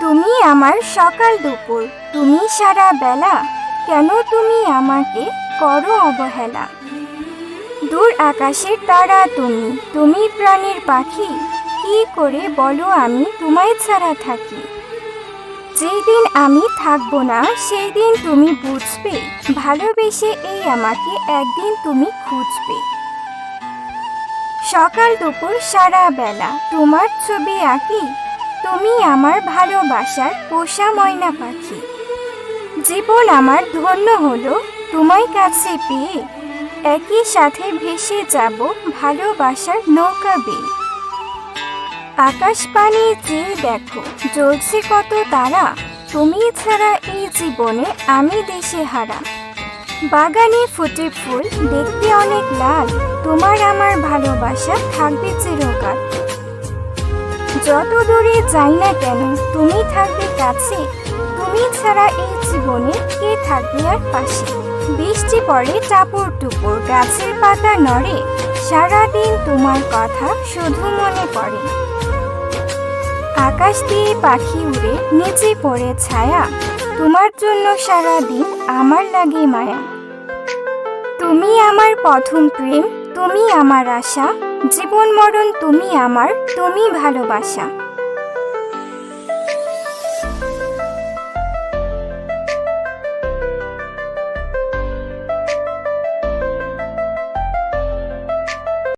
তুমি আমার সকাল দুপুর, তুমি সারা বেলা, কেন তুমি আমাকে করো অবহেলা? দূর আকাশের তারা তুমি তুমি প্রাণীর পাখি, কি করে বলো আমি তোমায় ছাড়া থাকি? যেই দিন আমি থাকব না সেই দিন তুমি বুঝবে, ভালোবেসে এই আমাকে একদিন তুমি খুঁজবে। সকাল দুপুর সারা বেলা, তোমার ছবি আঁকি তুমি আমার ভালোবাসার পোষা ময়না পাখি। জীবন আমার ধন্য হলো তোমায় কাছে পেয়ে। একই সাথে ভেসে যাব ভালোবাসার নৌকা বেয়ে। আকাশ পানি চেয়ে দেখো, জ্বলছে কত তারা। তুমি ছাড়া এই জীবনে আমি দেশে হারা। বাগানে ফুটে ফুল, দেখতে অনেক লাল। তোমার আমার ভালোবাসা থাকবে চিরকাল। যত দূরে যাই না কেন, তুমি থাকবে কাছে। তুমি ছাড়া এই জীবনে কে থাকবে আর পাশে? বৃষ্টি পড়ে টাপুর টুপুর গাছের পাতা নড়ে। সারাদিন তোমার কথা শুধু মনে পড়ে। আকাশ দিয়ে পাখি উড়ে, নিচে পড়ে ছায়া। তোমার জন্য সারাদিন আমার লাগে মায়া। তুমি আমার প্রথম প্রেম, তুমি আমার আশা। জীবন মরণ তুমি আমার তুমি ভালোবাসা।